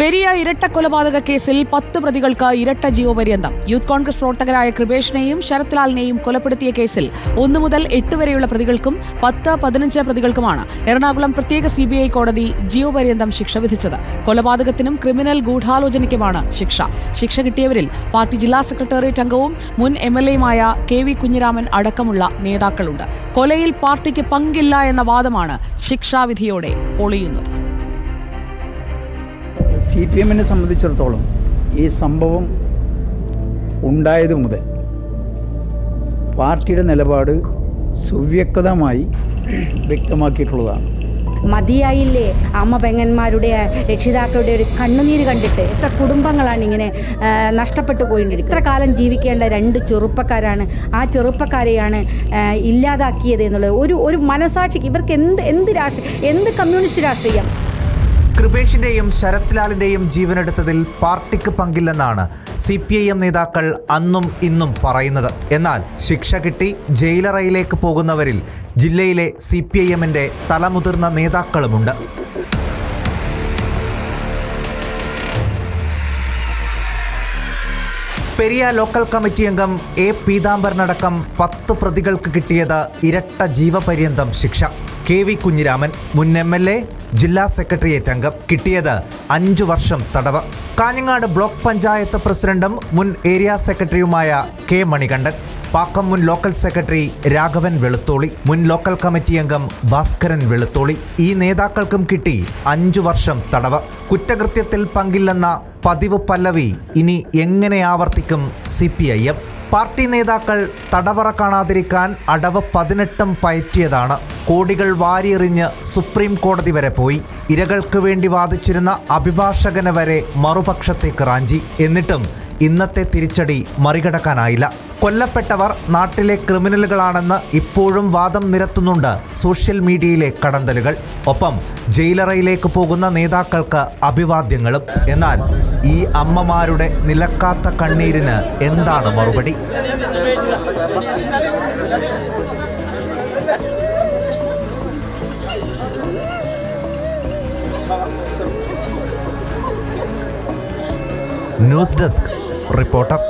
പെരിയ ഇരട്ട കൊലപാതക കേസിൽ പത്ത് പ്രതികൾക്ക് ഇരട്ട ജീവപര്യന്തം. യൂത്ത് കോൺഗ്രസ് പ്രവർത്തകരായ കൃപേഷിനെയും ശരത്ലാലിനെയും കൊലപ്പെടുത്തിയ കേസിൽ ഒന്നു മുതൽ എട്ട് വരെയുള്ള പ്രതികൾക്കും പത്ത് പതിനഞ്ച് പ്രതികൾക്കുമാണ് എറണാകുളം പ്രത്യേക സിബിഐ കോടതി ജീവപര്യന്തം ശിക്ഷ വിധിച്ചത്. കൊലപാതകത്തിനും ക്രിമിനൽ ഗൂഢാലോചനയ്ക്കുമാണ് ശിക്ഷ. ശിക്ഷ കിട്ടിയവരിൽ പാർട്ടി ജില്ലാ സെക്രട്ടേറിയറ്റ് അംഗവും മുൻ എം എൽ എയുമായ കെ വി കുഞ്ഞിരാമൻ അടക്കമുള്ള നേതാക്കളുണ്ട്. കൊലയിൽ പാർട്ടിക്ക് പങ്കില്ല എന്ന വാദമാണ് ശിക്ഷാവിധിയോടെ പൊളിയുന്നത്. സി പി എമ്മിനെ സംബന്ധിച്ചിടത്തോളം ഈ സംഭവം ഉണ്ടായത് മുതൽ പാർട്ടിയുടെ നിലപാട് സുവ്യക്തമായി വ്യക്തമാക്കിയിട്ടുള്ളതാണ്. മതിയായില്ലേ? അമ്മ പെങ്ങന്മാരുടെ രക്ഷിതാക്കളുടെ ഒരു കണ്ണുനീര് കണ്ടിട്ട് എത്ര കുടുംബങ്ങളാണ് ഇങ്ങനെ നഷ്ടപ്പെട്ടു പോയിട്ടുണ്ട് ഇത്ര കാലം ജീവിക്കേണ്ട രണ്ട് ചെറുപ്പക്കാരാണ്. ആ ചെറുപ്പക്കാരെയാണ് ഇല്ലാതാക്കിയത് എന്നുള്ളത് ഒരു ഒരു മനസാക്ഷിക്ക് ഇവർക്ക് എന്ത് എന്ത് രാഷ്ട്രീയം എന്ത് കമ്മ്യൂണിസ്റ്റ് രാഷ്ട്രീയം? കൃപേഷിന്റെയും ശരത്ലാലിന്റെയും ജീവനെടുത്തതിൽ പാർട്ടിക്ക് പങ്കില്ലെന്നാണ് സി പി ഐ എം നേതാക്കൾ അന്നും ഇന്നും പറയുന്നത്. എന്നാൽ ശിക്ഷ കിട്ടി ജയിലറയിലേക്ക് പോകുന്നവരിൽ ജില്ലയിലെ സി പി ഐ എമ്മിന്റെ തലമുതിർന്ന നേതാക്കളുമുണ്ട്. പെരിയ ലോക്കൽ കമ്മിറ്റി അംഗം എ പീതാംബരനടക്കം പത്ത് പ്രതികൾക്ക് കിട്ടിയത് ഇരട്ട ജീവപര്യന്തം ശിക്ഷ. കെ വി കുഞ്ഞിരാമൻ മുൻ എം എൽ എ ജില്ലാ സെക്രട്ടേറിയറ്റ് അംഗം കിട്ടിയത് അഞ്ചു വർഷം തടവ്. കാഞ്ഞങ്ങാട് ബ്ലോക്ക് പഞ്ചായത്ത് പ്രസിഡന്റും മുൻ ഏരിയ സെക്രട്ടറിയുമായ കെ മണികണ്ഠൻ പാക്കം മുൻ ലോക്കൽ സെക്രട്ടറി രാഘവൻ വെളുത്തോളി മുൻ ലോക്കൽ കമ്മിറ്റി അംഗം ഭാസ്കരൻ വെളുത്തോളി. ഈ നേതാക്കൾക്കും കിട്ടി അഞ്ചു വർഷം തടവ്. കുറ്റകൃത്യത്തിൽ പങ്കില്ലെന്ന പതിവ് പല്ലവി ഇനി എങ്ങനെ ആവർത്തിക്കും C P I M? Party നേതാക്കൾ തടവറ കാണാതിരിക്കാൻ അടവ് പതിനെട്ടും പയറ്റിയതാണ്. കോടികൾ വാരിയെറിഞ്ഞ് സുപ്രീം കോടതി വരെ പോയി. ഇരകൾക്ക് വേണ്ടി വാദിച്ചിരുന്ന അഭിഭാഷകനെ വരെ മറുപക്ഷത്തേക്ക് റാഞ്ചി. എന്നിട്ടും ഇന്നത്തെ തിരിച്ചടി മറികടക്കാനായില്ല. കൊല്ലപ്പെട്ടവർ നാട്ടിലെ ക്രിമിനലുകളാണെന്ന് ഇപ്പോഴും വാദം നിരത്തുന്നുണ്ട് സോഷ്യൽ മീഡിയയിലെ കടന്തലുകൾ. ഒപ്പം ജയിലറയിലേക്ക് പോകുന്ന നേതാക്കൾക്ക് അഭിവാദ്യങ്ങളും. എന്നാൽ ഈ അമ്മമാരുടെ നിലക്കാത്ത കണ്ണീരിന് എന്താണ് മറുപടി? News desk reporter.